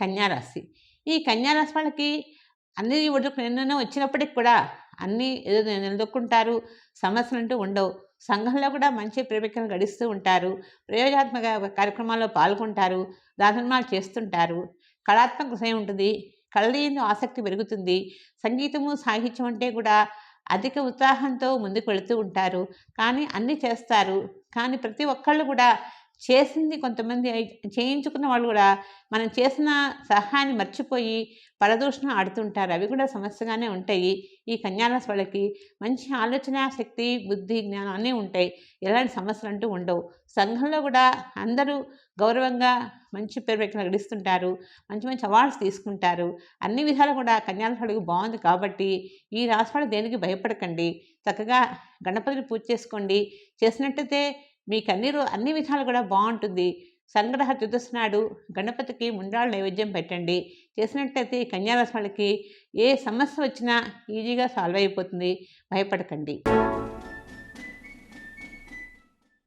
కన్యారాశి. ఈ కన్యారాశి వాళ్ళకి అన్ని ఒడుకు ఎన్నెన్నో వచ్చినప్పటికి కూడా అన్నీ ఏదో నిలదొక్కుంటారు. సమస్యలు అంటూ ఉండవు. సంఘంలో కూడా మంచి ప్రేమికలు గడిస్తూ ఉంటారు. ప్రయోజనాత్మక కార్యక్రమాల్లో పాల్గొంటారు. దాధర్మాలు చేస్తుంటారు. కళాత్మక సమయం ఉంటుంది. కళ ఆసక్తి పెరుగుతుంది. సంగీతము సాహిత్యం అంటే కూడా అధిక ఉత్సాహంతో ముందుకు వెళుతూ ఉంటారు. కానీ అన్నీ చేస్తారు. కానీ ప్రతి ఒక్కళ్ళు కూడా చేసింది కొంతమంది చేయించుకున్న వాళ్ళు కూడా మనం చేసిన సహాయాన్ని మర్చిపోయి పరదూషణ ఆడుతుంటారు. అవి కూడా సమస్యగానే ఉంటాయి. ఈ కన్యారాశి వాళ్ళకి మంచి ఆలోచన శక్తి బుద్ధి జ్ఞానం అన్నీ ఉంటాయి. ఎలాంటి సమస్యలు అంటూ ఉండవు. సంఘంలో కూడా అందరూ గౌరవంగా మంచి పేరు వ్యక్తులు గడిస్తుంటారు మంచి మంచి అవార్డ్స్ తీసుకుంటారు. అన్ని విధాలు కూడా కన్యారాశి వాళ్ళకి బాగుంది కాబట్టి ఈ రాశి వాళ్ళు దేనికి భయపడకండి. చక్కగా గణపతిని పూజ చేసుకోండి. చేసినట్టయితే మీ కన్నీరు అన్ని విధాలు కూడా బాగుంటుంది సంగ్రహ చతుర్దశి నాడు గణపతికి ముండాలు నైవేద్యం పెట్టండి. చేసినట్టయితే ఈ కన్యారాశి వాళ్ళకి ఏ సమస్య వచ్చినా ఈజీగా సాల్వ్ అయిపోతుంది. భయపడకండి.